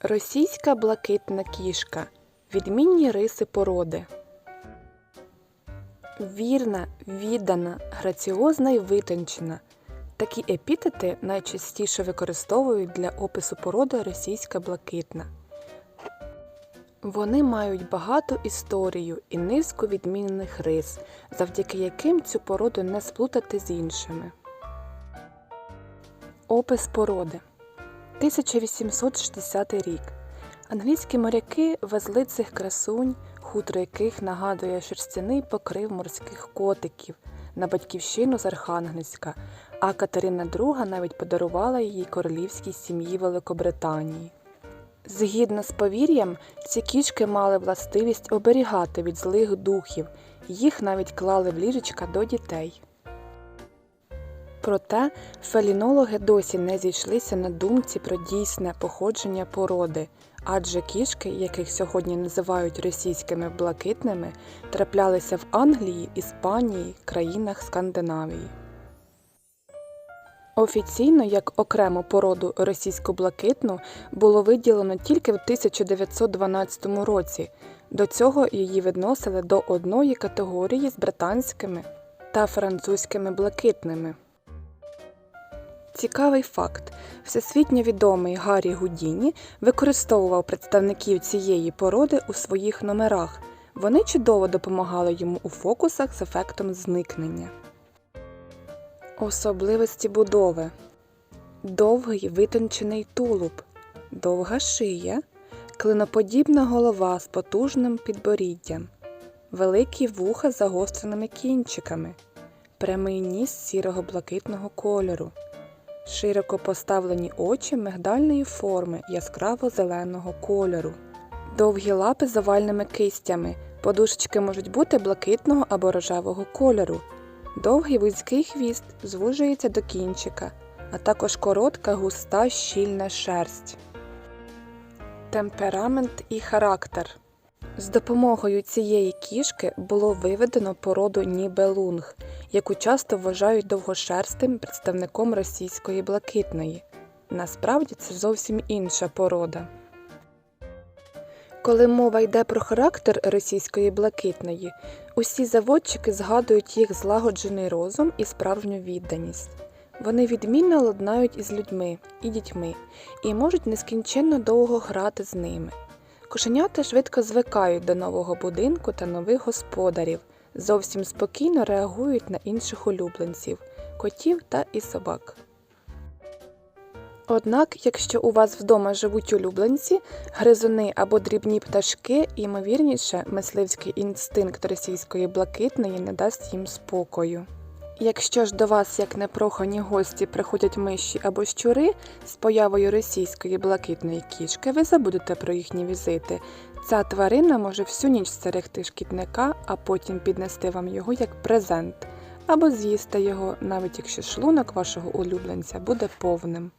Російська блакитна кішка. Відмінні риси породи. Вірна, віддана, граціозна і витончена. Такі епітети найчастіше використовують для опису породи російська блакитна. Вони мають багату історію і низку відмінних рис, завдяки яким цю породу не сплутати з іншими. Опис породи 1860 рік. Англійські моряки везли цих красунь, хутро яких нагадує шерстяний покрив морських котиків на батьківщину з Архангельська, а Катерина II навіть подарувала її королівській сім'ї Великобританії. Згідно з повір'ям, ці кішки мали властивість оберігати від злих духів, їх навіть клали в ліжечка до дітей. Проте фелінологи досі не зійшлися на думці про дійсне походження породи, адже кішки, яких сьогодні називають російськими блакитними, траплялися в Англії, Іспанії, країнах Скандинавії. Офіційно як окрему породу російську блакитну було виділено тільки в 1912 році. До цього її відносили до одної категорії з британськими та французькими блакитними. Цікавий факт: всесвітньо відомий Гаррі Гудіні використовував представників цієї породи у своїх номерах. Вони чудово допомагали йому у фокусах з ефектом зникнення. Особливості будови. Довгий витончений тулуб, довга шия, клиноподібна голова з потужним підборіддям, великі вуха з загостреними кінчиками, прямий ніс сірого блакитного кольору, широко поставлені очі мигдальної форми яскраво зеленого кольору, довгі лапи з овальними кистями, подушечки можуть бути блакитного або рожевого кольору. Довгий вузький хвіст звужується до кінчика, а також коротка густа щільна шерсть. Темперамент і характер. З допомогою цієї кішки було виведено породу нібелунг, яку часто вважають довгошерстим представником російської блакитної. Насправді це зовсім інша порода. Коли мова йде про характер російської блакитної, усі заводчики згадують їх злагоджений розум і справжню відданість. Вони відмінно ладнають із людьми і дітьми і можуть нескінченно довго грати з ними. Кошенята швидко звикають до нового будинку та нових господарів, зовсім спокійно реагують на інших улюбленців котів та і собак. Однак, якщо у вас вдома живуть улюбленці, гризуни або дрібні пташки, ймовірніше, мисливський інстинкт російської блакитної не дасть їм спокою. Якщо ж до вас, як непрохані гості, приходять миші або щури, з появою російської блакитної кішки ви забудете про їхні візити. Ця тварина може всю ніч стерегти шкідника, а потім піднести вам його як презент, або з'їсти його, навіть якщо шлунок вашого улюбленця буде повним.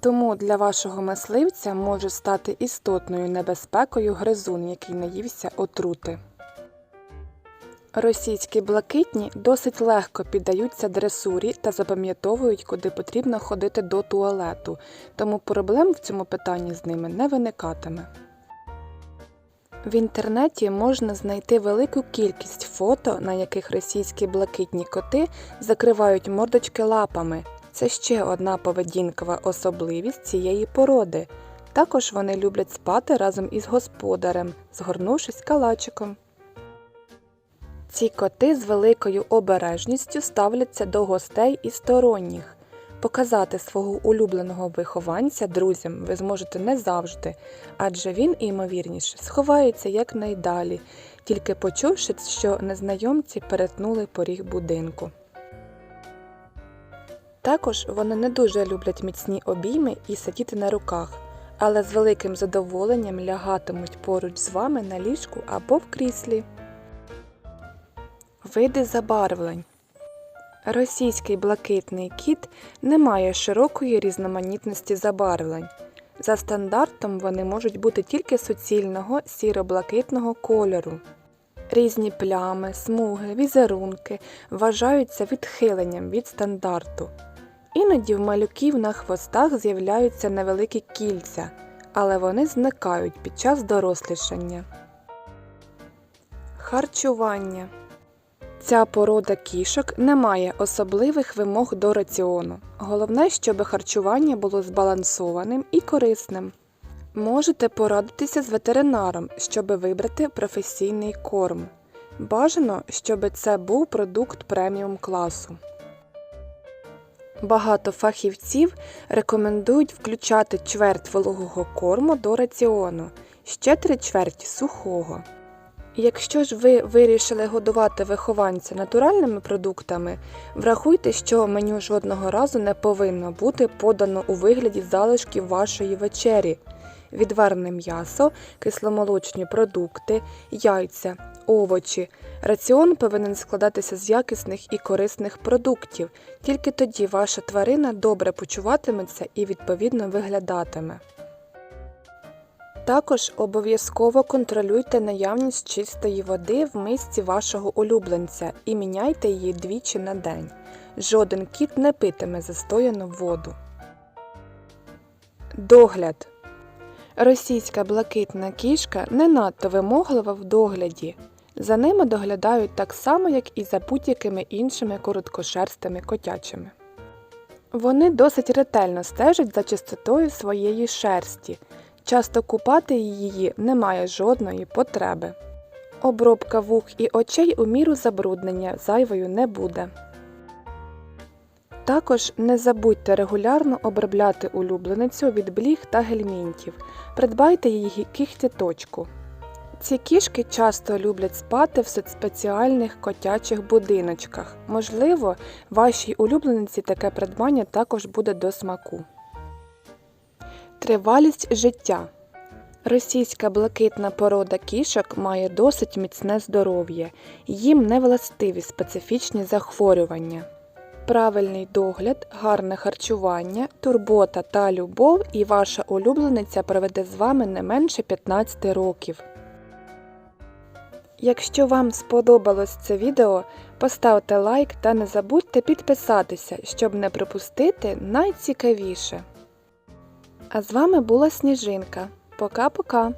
Тому для вашого мисливця може стати істотною небезпекою гризун, який наївся отрути. Російські блакитні досить легко піддаються дресурі та запам'ятовують, куди потрібно ходити до туалету, тому проблем в цьому питанні з ними не виникатиме. В інтернеті можна знайти велику кількість фото, на яких російські блакитні коти закривають мордочки лапами. Це ще одна поведінкова особливість цієї породи. Також вони люблять спати разом із господарем, згорнувшись калачиком. Ці коти з великою обережністю ставляться до гостей і сторонніх. Показати свого улюбленого вихованця друзям ви зможете не завжди, адже він, ймовірніше, сховається якнайдалі, тільки почувши, що незнайомці перетнули поріг будинку. Також вони не дуже люблять міцні обійми і сидіти на руках, але з великим задоволенням лягатимуть поруч з вами на ліжку або в кріслі. Види забарвлень. Російський блакитний кіт не має широкої різноманітності забарвлень. За стандартом вони можуть бути тільки суцільного сіро-блакитного кольору. Різні плями, смуги, візерунки вважаються відхиленням від стандарту. Іноді в малюків на хвостах з'являються невеликі кільця, але вони зникають під час дорослішання. Харчування. Ця порода кішок не має особливих вимог до раціону. Головне, щоб харчування було збалансованим і корисним. Можете порадитися з ветеринаром, щоб вибрати професійний корм. Бажано, щоб це був продукт преміум класу. Багато фахівців рекомендують включати чверть вологого корму до раціону, ще три чверті сухого. Якщо ж ви вирішили годувати вихованця натуральними продуктами, врахуйте, що меню жодного разу не повинно бути подано у вигляді залишків вашої вечері. Відварне м'ясо, кисломолочні продукти, яйця, овочі. Раціон повинен складатися з якісних і корисних продуктів. Тільки тоді ваша тварина добре почуватиметься і відповідно виглядатиме. Також обов'язково контролюйте наявність чистої води в мисці вашого улюбленця і міняйте її двічі на день. Жоден кіт не питиме застояну воду. Догляд. Російська блакитна кішка не надто вимоглива в догляді. За ними доглядають так само, як і за будь-якими іншими короткошерстими котячими. Вони досить ретельно стежать за чистотою своєї шерсті. Часто купати її немає жодної потреби. Обробка вух і очей у міру забруднення зайвою не буде. Також не забудьте регулярно обробляти улюбленицю від бліг та гельмінтів. Придбайте її кіхтіточку. Ці кішки часто люблять спати в спеціальних котячих будиночках. Можливо, вашій улюблениці таке придбання також буде до смаку. Тривалість життя. Російська блакитна порода кішок має досить міцне здоров'я, їм не властиві специфічні захворювання. Правильний догляд, гарне харчування, турбота та любов, і ваша улюблениця проведе з вами не менше 15 років. Якщо вам сподобалось це відео, поставте лайк та не забудьте підписатися, щоб не пропустити найцікавіше. А з вами була Сніжинка. Пока-пока!